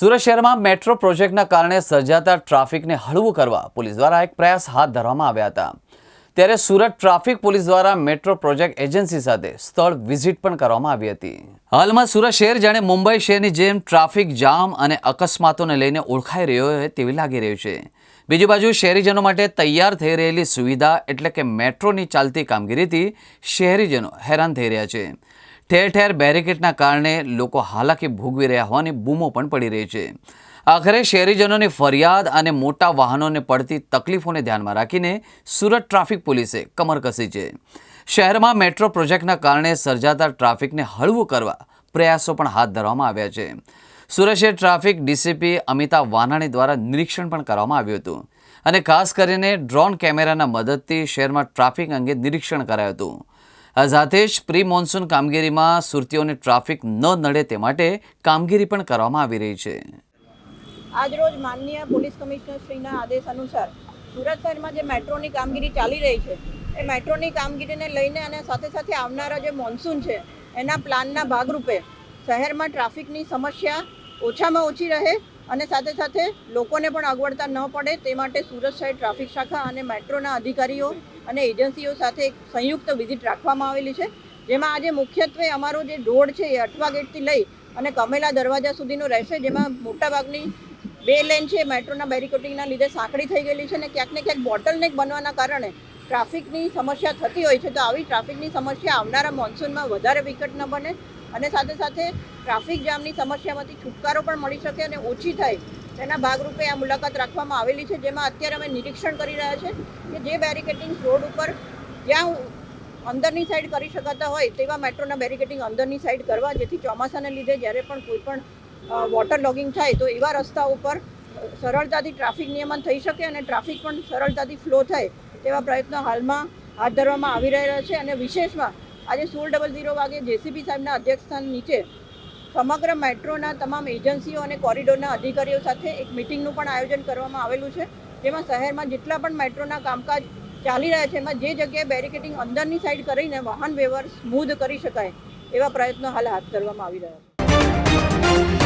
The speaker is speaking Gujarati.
સુરત શહેરમાં મેટ્રો પ્રોજેક્ટના કારણે સર્જાતા ટ્રાફિકને હળવું કરવા પોલીસ દ્વારા એક પ્રયાસ હાથ ધરવામાં આવ્યા હતા. ત્યારે સુરત ટ્રાફિક પોલીસ દ્વારા મેટ્રો પ્રોજેક્ટ એજન્સી સાથે સ્થળ વિઝિટ પણ કરવામાં આવી હતી. હાલમાં સુરત શહેર જાણે મુંબઈ શહેરની જેમ ટ્રાફિક જામ અને અકસ્માતોને લઈને ઓળખાઈ રહ્યો હોય તેવી લાગી રહ્યું છે. બીજી બાજુ શહેરીજનો માટે તૈયાર થઈ રહેલી સુવિધા એટલે કે મેટ્રોની ચાલતી કામગીરીથી શહેરીજનો હેરાન થઈ રહ્યા છે. ઠેર ઠેર બેરિકેડના કારણે લોકો હાલાકી ભોગવી રહ્યા હોવાની બૂમો પણ પડી રહી છે. આખરે શહેરીજનોની ફરિયાદ અને મોટા વાહનોને પડતી તકલીફોને ધ્યાનમાં રાખીને સુરત ટ્રાફિક પોલીસે કમર કસી છે. શહેરમાં મેટ્રો પ્રોજેક્ટના કારણે સર્જાતા ટ્રાફિકને હળવું કરવા પ્રયાસો પણ હાથ ધરવામાં આવ્યા છે. સુરત શહેર ટ્રાફિક ડીસીપી અમિતા વાનાણી દ્વારા નિરીક્ષણ પણ કરવામાં આવ્યું હતું અને ખાસ કરીને ડ્રોન કેમેરાના મદદથી શહેરમાં ટ્રાફિક અંગે નિરીક્ષણ કરાયું હતું. આ સાથે જ પ્રી મોન્સૂન કામગીરીમાં સુરતીઓને ટ્રાફિક ન નડે તે માટે કામગીરી પણ કરવામાં આવી રહી છે. આજરોજ માનનીય પોલીસ કમિશનર શ્રીના આદેશ અનુસાર સુરત શહેરમાં જે મેટ્રોની કામગીરી ચાલી રહી છે, એ મેટ્રોની કામગીરીને લઈને અને સાથે સાથે આવનારા જે મોન્સૂન છે, એના પ્લાનના ભાગરૂપે શહેરમાં ટ્રાફિકની સમસ્યા ઓછામાં ઓછી રહે અને સાથે સાથે લોકોને પણ અગવડતા ન પડે તે માટે સુરત શહેર ટ્રાફિક શાખા અને મેટ્રોના અધિકારીઓ અને એજન્સીઓ સાથે એક સંયુક્ત વિઝિટ રાખવામાં આવેલી છે, જેમાં આજે મુખ્યત્વે અમારો જે રોડ છે એ અઠવા ગેટથી લઈ અને કમેલા દરવાજા સુધીનો રહેશે, જેમાં મોટાભાગની બે લેન છે મેટ્રોના બેરિકોટિંગના લીધે સાંકડી થઈ ગયેલી છે અને ક્યાંક ને ક્યાંક બોટલનેક બનવાના કારણે ટ્રાફિકની સમસ્યા થતી હોય છે, તો આવી ટ્રાફિકની સમસ્યા આવનારા મોન્સૂનમાં વધારે વિકટ ન બને અને સાથે સાથે ટ્રાફિક જામની સમસ્યામાંથી છુટકારો પણ મળી શકે અને ઓછી થાય તેના ભાગરૂપે આ મુલાકાત રાખવામાં આવેલી છે, જેમાં અત્યારે અમે નિરીક્ષણ કરી રહ્યા છે કે જે બેરિકેટિંગ રોડ ઉપર જ્યાં અંદરની સાઈડ કરી શકાતા હોય તેવા મેટ્રોના બેરિકેટિંગ અંદરની સાઈડ કરવા, જેથી ચોમાસાને લીધે જ્યારે પણ કોઈ પણ વોટર લોગિંગ થાય તો એવા રસ્તા ઉપર સરળતાથી ટ્રાફિક નિયમન થઈ શકે અને ટ્રાફિક પણ સરળતાથી ફ્લો થાય તેવા પ્રયત્નો હાલમાં હાથ ધરવામાં આવી રહ્યા છે અને વિશેષમાં આજે સોળ ડબલ ઝીરો વાગે જેસીબી સાહેબના અધ્યક્ષસ્થાન નીચે સમગ્ર મેટ્રોના તમામ એજન્સીઓ અને કોરિડોરના અધિકારીઓ સાથે એક મિટિંગનું પણ આયોજન કરવામાં આવેલું છે, જેમાં શહેરમાં જેટલા પણ મેટ્રોના કામકાજ ચાલી રહ્યા છે, એમાં જે જગ્યાએ બેરિકેટિંગ અંદરની સાઈડ કરીને વાહન વ્યવહાર સ્મૂધ કરી શકાય એવા પ્રયત્નો હાલ હાથ ધરવામાં આવી રહ્યા છે.